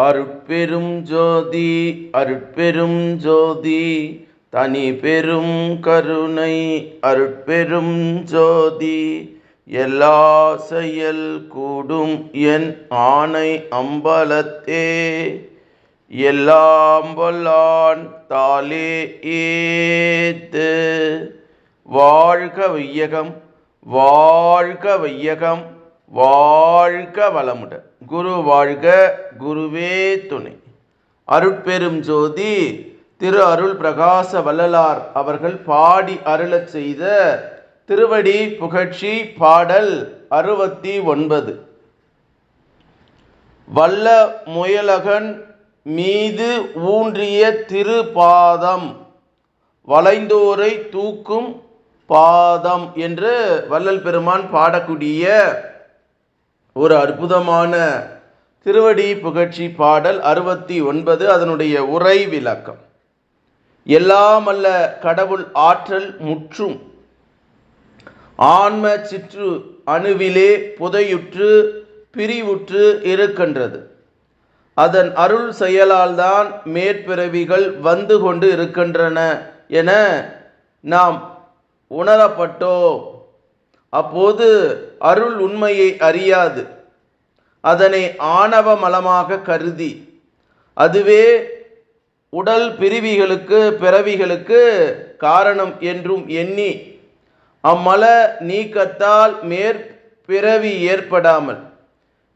அருட்பெரும் ஜோதி அருட்பெரும் ஜோதி தனி பெரும் கருணை அருட்பெரும் ஜோதி. எல்லா செயல் கூடும் என் ஆணை அம்பலத்தே. எல்லாம் வல்லான் தாலே ஏத்து. வாழ்க வையகம் வாழ்க வையகம் வாழ்க வளமுடன் குரு வாழ்க குருவே துணை. அருட்பெரும் ஜோதி திரு அருள் பிரகாச வள்ளலார் அவர்கள் பாடி அருளச் செய்த திருவடி புகழ்ச்சி பாடல் அறுபத்தி ஒன்பது. வல்ல முயலகன் மீது ஊன்றிய திருபாதம் வளைந்தோரை தூக்கும் பாதம் என்று வள்ளல் பெருமான் பாடக்கூடிய ஒரு அற்புதமான திருவடி புகழ்ச்சி பாடல் அறுபத்தி ஒன்பது அதனுடைய உரை விளக்கம். எல்லாம் அல்ல கடவுள் ஆற்றல் முற்றும். ஆன்ம சிற்று அணுவிலே புதையுற்று பிரிவுற்று இருக்கின்றது. அதன் அருள் செயலால்தான் மேற்பிறவிகள் வந்து கொண்டு இருக்கின்றன என நாம் உணரப்பட்டோம். அப்போது அருள் உண்மையை அறியாது. அதனை ஆணவ மலமாக கருதி அதுவே உடல் பிரிவிகளுக்கு பிறவிகளுக்கு காரணம் என்றும் எண்ணி அம்மல நீக்கத்தால் மேற்பிறவி ஏற்படாமல்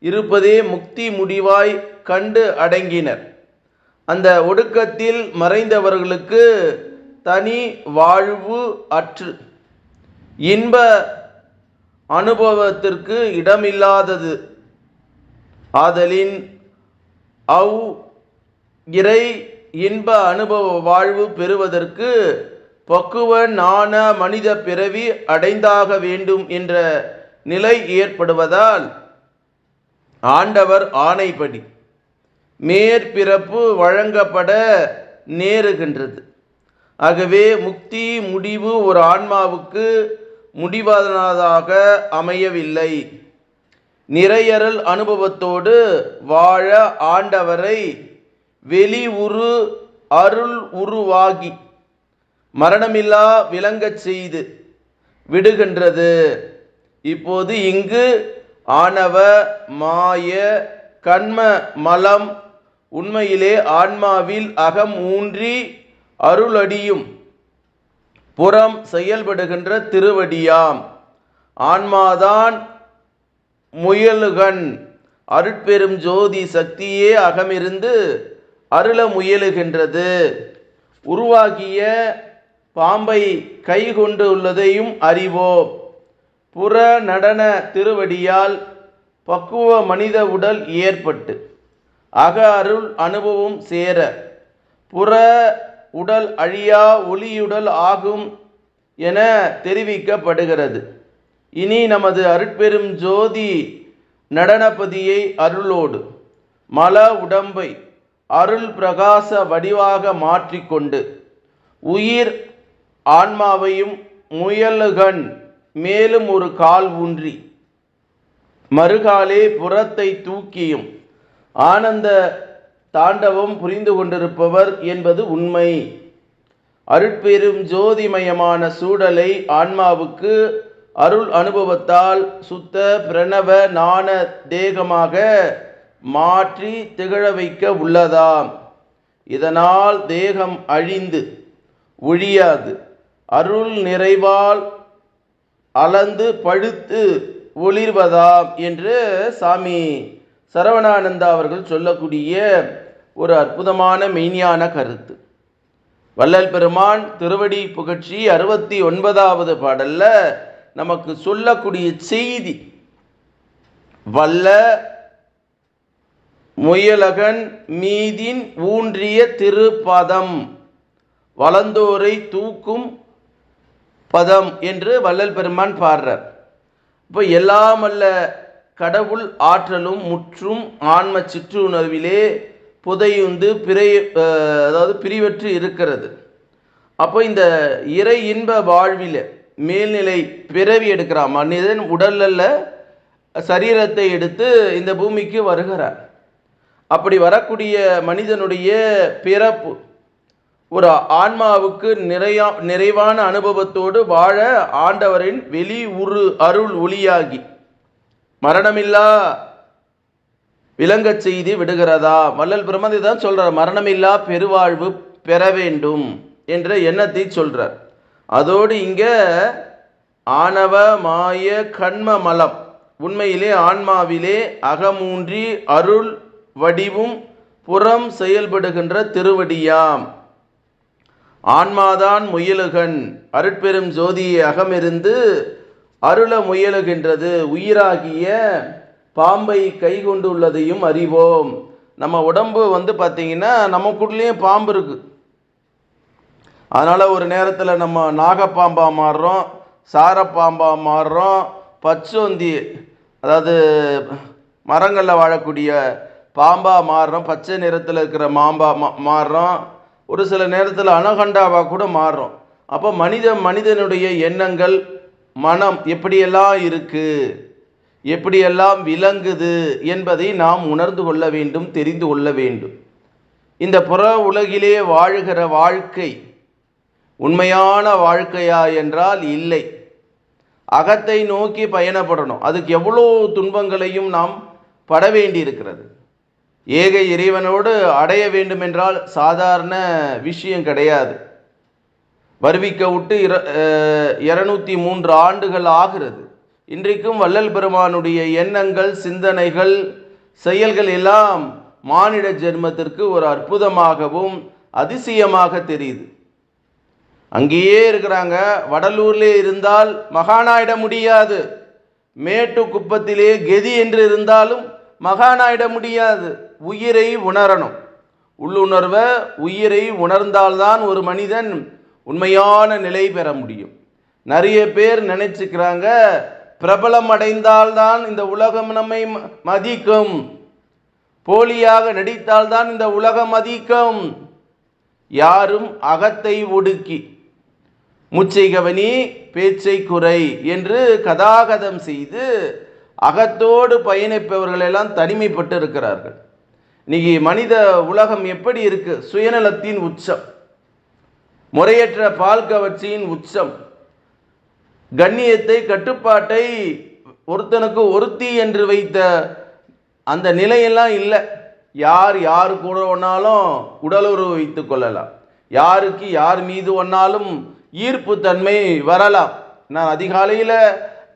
இருப்பதே முக்தி முடிவாய் கண்டு அடங்கினர். அந்த ஒடுக்கத்தில் மறைந்தவர்களுக்கு தனி வாழ்வு அற்று இன்ப அனுபவத்திற்கு இடமில்லாதது. ஆதலின் அவ் இறை இன்ப அனுபவ வாழ்வு பெறுவதற்கு பக்குவ நாண மனித பிறவி அடைந்தாக வேண்டும் என்ற நிலை ஏற்படுவதால் ஆண்டவர் ஆணைப்படி மேற்பிறப்பு வழங்கப்பட நேருகின்றது. ஆகவே முக்தி முடிவு ஒரு ஆன்மாவுக்கு முடிவானதாக அமையவில்லை. நிறையறல் அனுபவத்தோடு வாழ ஆண்டவரை வெளி உரு அருள் உருவாகி மரணமில்லா விளங்கச் செய்து விடுகின்றது. இப்போது இங்கு ஆணவ மாய கண்ம மலம் உண்மையிலே ஆன்மாவில் அகம் ஊன்றி அருளடியும். புறம் செயல்படுகின்ற திருவடியாம். ஆன்மாதான் முயலுகன். அருட்பெரும் ஜோதி சக்தியே அகமிருந்து அருள முயலுகின்றது. உருவாகிய பாம்பை கை கொண்டு உள்ளதையும் அறிவோம். புற நடன திருவடியால் பக்குவ மனித உடல் ஏற்பட்டு அக அருள் அனுபவம் சேர. புற உடல் அழியா ஒளியுடல் ஆகும் என தெரிவிக்கப்படுகிறது. இனி நமது அருட்பெரும் ஜோதி நடனபதியை அருளோடு மல உடம்பை அருள் பிரகாச வடிவாக மாற்றிக்கொண்டு உயிர் ஆன்மாவையும் முயலுகன் மேலும் ஒரு கால் ஊன்றி மறுகாலே புறத்தை தூக்கியும் ஆனந்த தாண்டவம் புரிந்து கொண்டிருப்பவர் என்பது உண்மை. அருட்பெரும் ஜோதிமயமான சூடலை ஆன்மாவுக்கு அருள் அனுபவத்தால் சுத்த பிரணவ நாண தேகமாக மாற்றி திகழ வைக்க உள்ளதாம். இதனால் தேகம் அழிந்து ஒழியாது. அருள் நிறைவால் அளந்து பழுத்து ஒளிர்வதாம் என்று சாமி சரவணானந்தா அவர்கள் சொல்லக்கூடிய ஒரு அற்புதமான மெய்ஞான கருத்து. வள்ளல் பெருமான் திருவடி புகழ்ச்சி அறுபத்தி ஒன்பதாவது பாடல்ல நமக்கு சொல்லக்கூடிய செய்தி. வல்ல முயலகன் மீதின் ஊன்றிய திருப்பதம். வளந்தோரை தூக்கும் பதம் என்று வள்ளல் பெருமான் பாடுறார். இப்போ எல்லாம் அல்ல கடவுள் ஆற்றலும் முற்றும் ஆன்ம சிற்றுணர்விலே புதையுந்து பிறை அதாவது பிரிவற்று இருக்கிறது. அப்போ இந்த இறை இன்ப வாழ்வில் மேல்நிலை பிறவி எடுக்கிறார் மனிதன் உடல்ல சரீரத்தை எடுத்து இந்த பூமிக்கு வருகிறார். அப்படி வரக்கூடிய மனிதனுடைய பிறப்பு ஒரு ஆன்மாவுக்கு நிறையா நிறைவான அனுபவத்தோடு வாழ ஆண்டவரின் வெளி உரு அருள் ஒளியாகி மரணமில்லா விளங்கச் செய்தி விடுகிறதா? வள்ளல் பிரமதி தான் சொல்றார் மரணமில்லா பெருவாழ்வு பெற வேண்டும் என்ற எண்ணத்தை சொல்றார். அதோடு இங்க ஆணவ மாய கண்ம மலம் உண்மையிலே ஆன்மாவிலே அகமூன்றி அருள் வடிவும் புறம் செயல்படுகின்ற திருவடியாம். ஆன்மாதான் முயலுகன் அருட்பெரும் ஜோதியை அகமிருந்து அருள முயலுகின்றது. உயிராகிய பாம்பை கை கொண்டு உள்ளதையும் அறிவோம். நம்ம உடம்பு வந்து பார்த்தீங்கன்னா நமக்குள்ளேயும் பாம்பு இருக்கு. அதனால் ஒரு நேரத்தில் நம்ம நாகப்பாம்பாக மாறுறோம் சாரப்பாம்பாக மாறுறோம் பச்சோந்தி அதாவது மரங்களில் வாழக்கூடிய பாம்பாக மாறுறோம் பச்சை நிறத்தில் இருக்கிற மாம்பா மா மாறுறோம். ஒரு சில நேரத்தில் அனகண்டாவாக கூட மாறுறோம். அப்போ மனித மனிதனுடைய எண்ணங்கள் மனம் எப்படியெல்லாம் இருக்குது எப்படியெல்லாம் விளங்குது என்பதை நாம் உணர்ந்து கொள்ள வேண்டும் தெரிந்து கொள்ள வேண்டும். இந்த புற உலகிலே வாழுகிற வாழ்க்கை உண்மையான வாழ்க்கையா என்றால் இல்லை. அகத்தை நோக்கி பயணப்படணும். அதுக்கு எவ்வளோ துன்பங்களையும் நாம் பட வேண்டி இருக்கிறது ஏக இறைவனோடு அடைய வேண்டுமென்றால் சாதாரண விஷயம் கிடையாது. வருவிக்க விட்டு இர இரநூத்தி மூன்று ஆண்டுகள் ஆகிறது. இன்றைக்கும் வள்ளல் பெருமானுடைய எண்ணங்கள் சிந்தனைகள் செயல்கள் எல்லாம் மானிட ஜென்மத்திற்கு ஒரு அற்புதமாகவும் அதிசயமாக தெரியுது. அங்கேயே இருக்கிறாங்க. வடலூர்லே இருந்தால் மகானாயிட முடியாது. மேட்டு குப்பத்திலே கெதி என்று இருந்தாலும் மகானாயிட முடியாது. உயிரை உணரணும். உள்ளுணர்வை உயிரை உணர்ந்தால்தான் ஒரு மனிதன் உண்மையான நிலை பெற முடியும். நிறைய பேர் நினைச்சுக்கிறாங்க பிரபலம் அடைந்தால்தான் இந்த உலகம் நம்மை ம- மதிக்கும். போலியாக நடித்தால்தான் இந்த உலகம் மதிக்கும். யாரும் அகத்தை ஒடுக்கி முச்சை கவனி பேச்சை குறை என்று கதாகதம் செய்து அகத்தோடு பயணிப்பவர்கள் எல்லாம் தனிமைப்பட்டு இருக்கிறார்கள் இன்னைக்கு மனித உலகம் எப்படி இருக்கு? சுயநலத்தின் உச்சம் முறையற்ற பால் கவர்ச்சியின் உச்சம். கண்ணியத்தை கட்டுப்பாட்டை ஒருத்தனுக்கு ஒருத்தி என்று வைத்த அந்த நிலையெல்லாம் இல்லை. யார் யார் கூட ஒன்னாலும் உடலுறவு வைத்து கொள்ளலாம். யாருக்கு யார் மீது ஒன்னாலும் ஈர்ப்பு தன்மை வரலாம். நான் அதிகாலையில்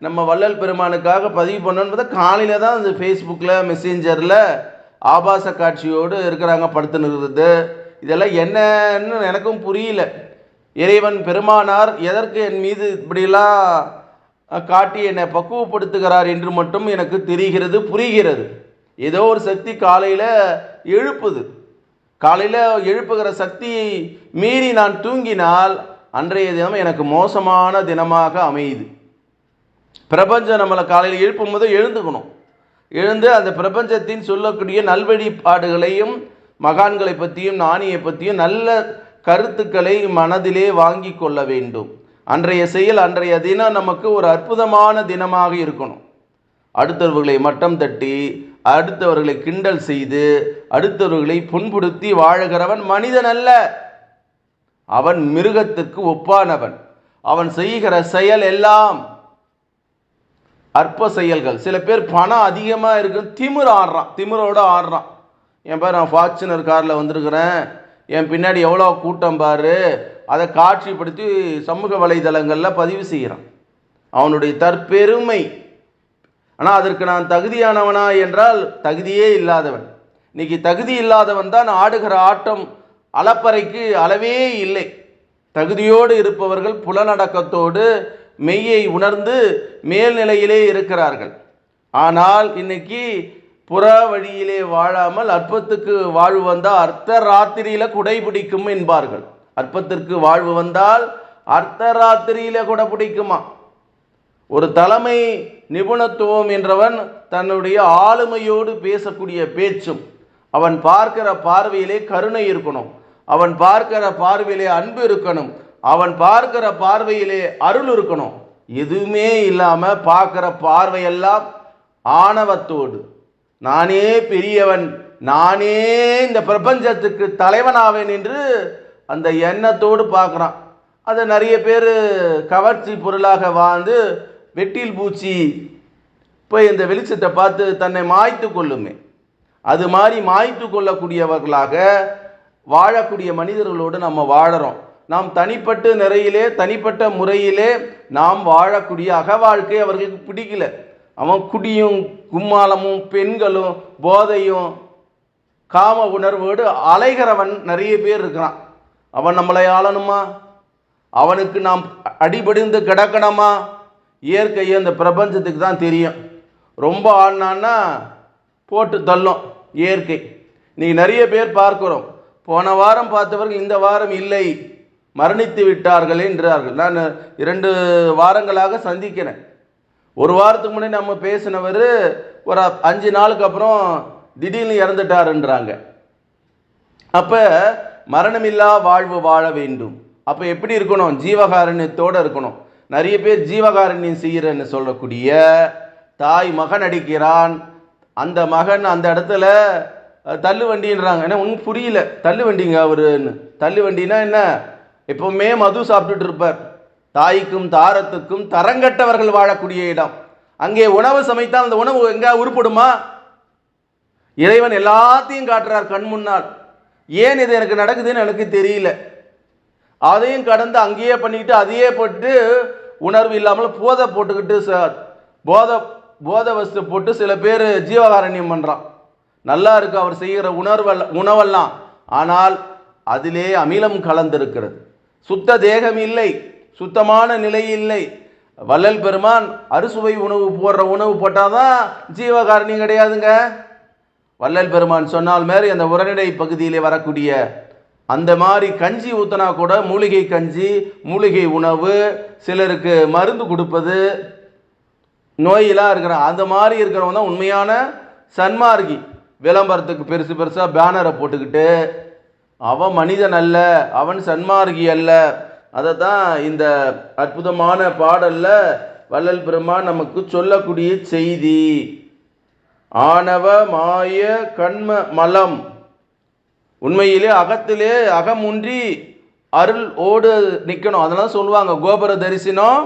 நம்ம வள்ளல் பெருமானுக்காக பதிவு பண்ணோன்னு காலையில் தான் அந்த ஃபேஸ்புக்கில் மெசேஞ்சரில் ஆபாச காட்சியோடு இருக்கிறாங்க படுத்து இருக்கிறது இதெல்லாம் என்னன்னு எனக்கும் புரியல. இறைவன் பெருமானார் எதற்கு என் மீது இப்படிலாம் காட்டி என்னை பக்குவப்படுத்துகிறார் என்று மட்டும் எனக்கு தெரிகிறது புரிகிறது. ஏதோ ஒரு சக்தி காலையில் எழுப்புது. காலையில் எழுப்புகிற சக்தியை மீறி நான் தூங்கினால் அன்றைய தினம் எனக்கு மோசமான தினமாக அமையுது. பிரபஞ்சம் நம்மளை காலையில் எழுப்பும் போது எழுந்துக்கணும். எழுந்து அந்த பிரபஞ்சத்தின் சொல்லக்கூடிய நல்வழிப்பாடுகளையும் மகான்களை பற்றியும் நாணியை பற்றியும் நல்ல கருத்துக்களை மனதிலே வாங்கி கொள்ள வேண்டும். அன்றைய செயல் அன்றைய தினம் நமக்கு ஒரு அற்புதமான தினமாக இருக்கணும். அடுத்தவர்களை மட்டம் தட்டி அடுத்தவர்களை கிண்டல் செய்து அடுத்தவர்களை புண்படுத்தி வாழுகிறவன் மனிதன் அல்ல. அவன் மிருகத்துக்கு ஒப்பானவன். அவன் செய்கிற செயல் எல்லாம் அற்ப செயல்கள். சில பேர் பணம் அதிகமாக இருக்கு திமிர் ஆடுறான் திமிரோட ஆடுறான். என் பேர் நான் ஃபார்ச்சுனர் காரில் வந்திருக்கிறேன். என் பின்னாடி எவ்வளோ கூட்டம் பாரு. அதை காட்சிப்படுத்தி சமூக வலைதளங்களில் பதிவு செய்கிறான் அவனுடைய தற்பெருமை. ஆனால் அதற்கு நான் தகுதியானவனா என்றால் தகுதியே இல்லாதவன். இன்னைக்கு தகுதி இல்லாதவன் தான் ஆடுகிற ஆட்டம் அளப்பறைக்கு அளவே இல்லை. தகுதியோடு இருப்பவர்கள் புலனடக்கத்தோடு மெய்யை உணர்ந்து மேல்நிலையிலே இருக்கிறார்கள். ஆனால் இன்னைக்கு புற வழியிலே வாழாமல் அற்பத்துக்கு வாழ்வு வந்தால் அர்த்த ராத்திரியில குடை பிடிக்கும் என்பார்கள். அற்பத்திற்கு வாழ்வு வந்தால் அர்த்த ராத்திரியில குடை பிடிக்குமா? ஒரு தலைமை நிபுணத்துவம் என்றவன் தன்னுடைய ஆளுமையோடு பேசக்கூடிய பேச்சும் அவன் பார்க்கிற பார்வையிலே கருணை இருக்கணும். அவன் பார்க்கிற பார்வையிலே அன்பு இருக்கணும். அவன் பார்க்கிற பார்வையிலே அருள் இருக்கணும். எதுவுமே இல்லாமல் பார்க்கிற பார்வையெல்லாம் ஆணவத்தோடு நானே பெரியவன் நானே இந்த பிரபஞ்சத்துக்கு தலைவனாவேன் என்று அந்த எண்ணத்தோடு பார்க்குறான். அதை நிறைய பேர் கவர்ச்சி பொருளாக வாழ்ந்து வெட்டில் பூச்சி போய் இந்த வெளிச்சத்தை பார்த்து தன்னை மாய்த்து கொள்ளுமே. அது மாதிரி மாய்த்து கொள்ளக்கூடியவர்களாக வாழக்கூடிய மனிதர்களோடு நம்ம வாழறோம். நாம் தனிப்பட்ட நிறையிலே தனிப்பட்ட முறையிலே நாம் வாழக்கூடிய அக வாழ்க்கை அவர்களுக்கு பிடிக்கல. அவன் குடியும் கும்மாளமும் பெண்களும் போதையும் காம உணர்வோடு அலைகிறவன் நிறைய பேர் இருக்கிறான். அவன் நம்மளை ஆளணுமா? அவனுக்கு நாம் அடிபடிந்து கிடக்கணுமா? இயற்கையை அந்த பிரபஞ்சத்துக்கு தான் தெரியும். ரொம்ப ஆடினான்னா போட்டு தள்ளும் இயற்கை. இன்னைக்கு நிறைய பேர் பார்க்கிறோம். போன வாரம் பார்த்தவர்கள் இந்த வாரம் இல்லை. மரணித்து விட்டார்கள் என்றார்கள். நான் இரண்டு வாரங்களாக சந்திக்கிறேன். ஒரு வாரத்துக்கு முன்னாடி நம்ம பேசினவர் ஒரு அஞ்சு நாளுக்கு அப்புறம் திடீர்னு இறந்துட்டாருன்றாங்க. அப்போ மரணமில்லா வாழ்வு வாழ வேண்டும். அப்போ எப்படி இருக்கணும்? ஜீவகாரண்யத்தோடு இருக்கணும். நிறைய பேர் ஜீவகாரண்யம் செய்கிறன்னு சொல்லக்கூடிய தாய் மகன் அடிக்கிறான். அந்த மகன் அந்த இடத்துல தள்ளுவண்டின்றாங்க. தள்ளு வண்டின்றாங்க ஏன்னா ஒன்றும் புரியல. தள்ளு வண்டிங்க அவருன்னு. தள்ளு வண்டினா என்ன? எப்போவுமே மது சாப்பிட்டுட்டு இருப்பார். தாய்க்கும் தாரத்துக்கும் தரங்கட்டவர்கள் வாழக்கூடிய இடம். அங்கே உணவு சமைத்தால் அந்த உணவு எங்கே உருப்படுமா? இறைவன் எல்லாத்தையும் காட்டுறார் கண் முன்னால். ஏன் இது எனக்கு நடக்குதுன்னு எனக்கு தெரியல. அதையும் கடந்து அங்கேயே பண்ணிக்கிட்டு அதையே போட்டு உணர்வு இல்லாமல் போதை போட்டுக்கிட்டு ச- போதை போதை வஸ்து போட்டு சில பேர் ஜீவகாரண்யம் பண்ணுறான் நல்லா இருக்கு அவர் செய்கிற உணர்வல்ல உணவெல்லாம். ஆனால் அதிலே அமிலம் கலந்திருக்கிறது. சுத்த தேகம் இல்லை. சுத்தமான நிலை இல்லை. வள்ளல் பெருமான் அறுசுவை உணவு போடுற உணவு போட்டாதான் ஜீவகாரணி கிடையாதுங்க. வள்ளல் பெருமான் சொன்னால் மாரி அந்த உரநடை பகுதியிலே வரக்கூடிய அந்த மாதிரி கஞ்சி ஊற்றினா கூட மூலிகை கஞ்சி மூலிகை உணவு சிலருக்கு மருந்து கொடுப்பது நோயெல்லாம் இருக்கிற அந்த மாதிரி இருக்கிறவங்க தான் உண்மையான சன்மார்கி. விளம்பரத்துக்கு பெருசு பெருசாக பேனரை போட்டுக்கிட்டு அவன் மனிதன் அல்ல அவன் சன்மார்கி அல்ல. அதை தான் இந்த அற்புதமான பாடலில் வள்ளல் பெருமான் நமக்கு சொல்லக்கூடிய செய்தி. ஆணவ மாய கண்ம மலம். உண்மையிலே அகத்திலே அகமுன்றி அருள் ஓடு நிற்கணும் அதெல்லாம் சொல்லுவாங்க. கோபுர தரிசனம்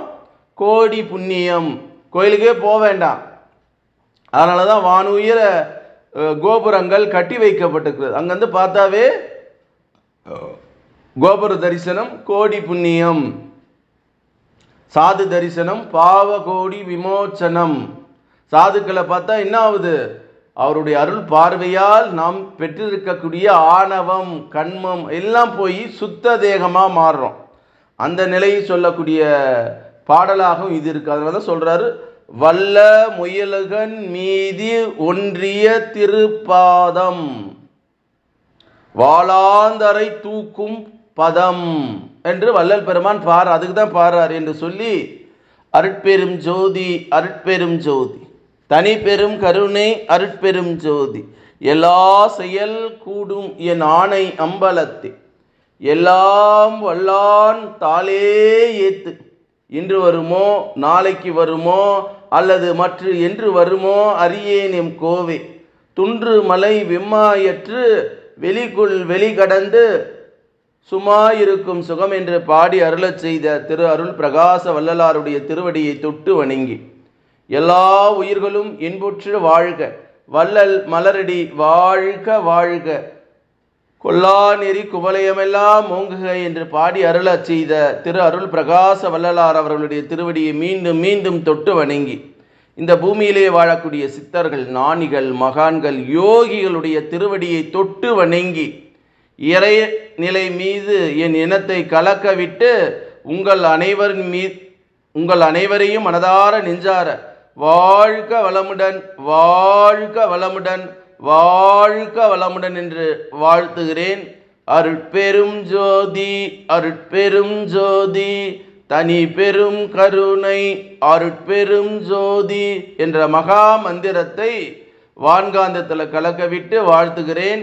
கோடி புண்ணியம். கோயிலுக்கே போக வேண்டாம். அதனால தான் வானுயர கோபுரங்கள் கட்டி வைக்கப்பட்டிருக்கிறது. அங்கேருந்து பார்த்தாவே கோபுர தரிசனம் கோடி புண்ணியம். சாது தரிசனம் பாவ கோடி விமோச்சனம். சாதுக்களை பார்த்தா என்ன ஆகுது? அவருடைய அருள் பார்வையால் நாம் பெற்றிருக்கக்கூடிய ஆணவம் கண்மம் எல்லாம் போய் சுத்த தேகமாக மாறுறோம். அந்த நிலையை சொல்லக்கூடிய பாடலாகவும் இது இருக்கு. அதனால தான் சொல்கிறாரு வல்ல முயலகன் மீதி ஒன்றிய திருப்பாதம். வாளாந்தரை தூக்கும் பதம் என்று வள்ளல் பெருமான் பார் அதுக்கு தான் பாடுறார் என்று சொல்லி அருட்பெரும் ஜோதி அருட்பெரும் ஜோதி. தனி பெரும் கருணை அருட்பெரும் ஜோதி. எல்லா செயல் கூடும் என் ஆணை அம்பலத்தை. எல்லாம் வல்லான் தாளே ஏத்து. இன்று வருமோ நாளைக்கு வருமோ அல்லது மற்ற என்று வருமோ அறியேன் எம் கோவே. துன்று மலை விம்மாயற்று வெளிக்குள் வெளி கடந்து சும்மா இருக்கும் சுகம் என்று பாடி அருளச் செய்த திரு அருள் பிரகாச வள்ளலாருடைய திருவடியை தொட்டு வணங்கி எல்லா உயிர்களும் இன்புற்று வாழ்க வள்ளல் மலரடி வாழ்க வாழ்க. கொல்லா நெறி குவலயமெல்லாம் ஓங்குக என்று பாடி அருளச் செய்த திரு அருள் பிரகாச வள்ளலார் அவர்களுடைய திருவடியை மீண்டும் மீண்டும் தொட்டு வணங்கி இந்த பூமியிலே வாழக்கூடிய சித்தர்கள் ஞானிகள் மகான்கள் யோகிகளுடைய திருவடியை தொட்டு வணங்கி இறை நிலை மீது என் இனத்தை கலக்கவிட்டு உங்கள் அனைவரின் மீ உங்கள் அனைவரையும் மனதார நெஞ்சார வாழ்க வளமுடன் வாழ்க வளமுடன் வாழ்க வளமுடன் என்று வாழ்த்துகிறேன். அருட்பெரும் ஜோதி அருட்பெரும் ஜோதி தனி பெரும் கருணை அருட்பெரும் ஜோதி என்ற மகா மந்திரத்தை வான்காந்தத்தில் கலக்கவிட்டு வாழ்த்துகிறேன்.